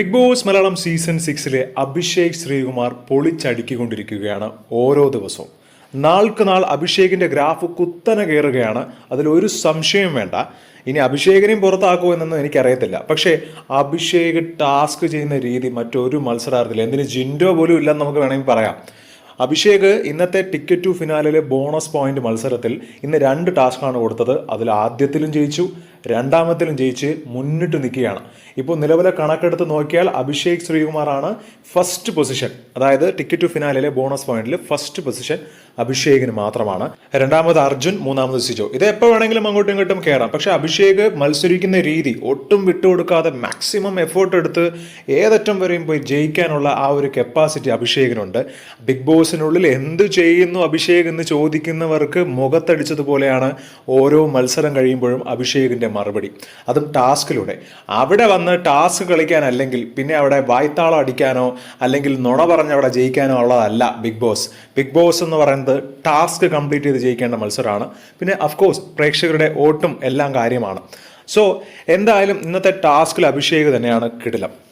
Big Boss Malayalam season സിക്സിലെ അഭിഷേക് ശ്രീകുമാർ പൊളിച്ചടുക്കിക്കൊണ്ടിരിക്കുകയാണ് ഓരോ ദിവസവും. നാൾക്ക് നാൾ അഭിഷേകിന്റെ ഗ്രാഫ് കുത്തനെ കയറുകയാണ്. അതിലൊരു സംശയം വേണ്ട. ഇനി അഭിഷേകിനെയും പുറത്താക്കുമോ എന്നൊന്നും എനിക്കറിയത്തില്ല. പക്ഷേ അഭിഷേക് ടാസ്ക് ചെയ്യുന്ന രീതി മറ്റൊരു മത്സരാർത്ഥില്ല എന്തിന് ജിൻഡോ പോലും ഇല്ലെന്ന് നമുക്ക് വേണമെങ്കിൽ പറയാം. അഭിഷേക് ഇന്നത്തെ ടിക്കറ്റ് ടു ഫിനാലിലെ ബോണസ് പോയിന്റ് മത്സരത്തിൽ ഇന്ന് രണ്ട് ടാസ്ക്കാണ് കൊടുത്തത്. അതിൽ ആദ്യത്തിലും ജയിച്ചു രണ്ടാമത്തിലും ജയിച്ച് മുന്നിട്ട് നിൽക്കുകയാണ്. ഇപ്പോൾ നിലവിലെ കണക്കെടുത്ത് നോക്കിയാൽ അഭിഷേക് ശ്രീകുമാറാണ് ഫസ്റ്റ് പൊസിഷൻ അതായത് ടിക്കറ്റ് ടു ഫിനാലിലെ ബോണസ് പോയിന്റിൽ ഫസ്റ്റ് പൊസിഷൻ അഭിഷേകിന് മാത്രമാണ്. രണ്ടാമത് അർജുൻ മൂന്നാമത് സിജോ. ഇത് എപ്പോൾ വേണമെങ്കിലും അങ്ങോട്ടും ഇങ്ങോട്ടും കയറാം പക്ഷെ അഭിഷേക് മത്സരിക്കുന്ന രീതി ഒട്ടും വിട്ടുകൊടുക്കാതെ മാക്സിമം എഫേർട്ട് എടുത്ത് ഏതറ്റം വരെയും പോയി ജയിക്കാനുള്ള ആ ഒരു കപ്പാസിറ്റി അഭിഷേകിനുണ്ട്. ബിഗ് ബോസിനുള്ളിൽ എന്ത് ചെയ്യുന്നു അഭിഷേക് എന്ന് ചോദിക്കുന്നവർക്ക് മുഖത്തടിച്ചതുപോലെയാണ് ഓരോ മത്സരം കഴിയുമ്പോഴും അഭിഷേകിന്റെ മറുപടി. അതും ടാസ്കിലൂടെ. അവിടെ വന്ന് ടാസ്ക് കളിക്കാൻ അല്ലെങ്കിൽ പിന്നെ അവിടെ വായ്ത്താളം അടിക്കാനോ അല്ലെങ്കിൽ നുണ പറഞ്ഞ് അവിടെ ജയിക്കാനോ ഉള്ളതല്ല ബിഗ് ബോസ് ബിഗ് ബോസ് എന്ന് പറയുന്നത് ടാസ്ക് കംപ്ലീറ്റ് ചെയ്ത് ജയിക്കേണ്ട മത്സരമാണ് പിന്നെ അഫ്കോഴ്സ് പ്രേക്ഷകരുടെ ഓട്ടും എല്ലാം കാര്യമാണ്. സോ എന്തായാലും ഇന്നത്തെ ടാസ്കിൽ അഭിഷേക് തന്നെയാണ് കിടിലം.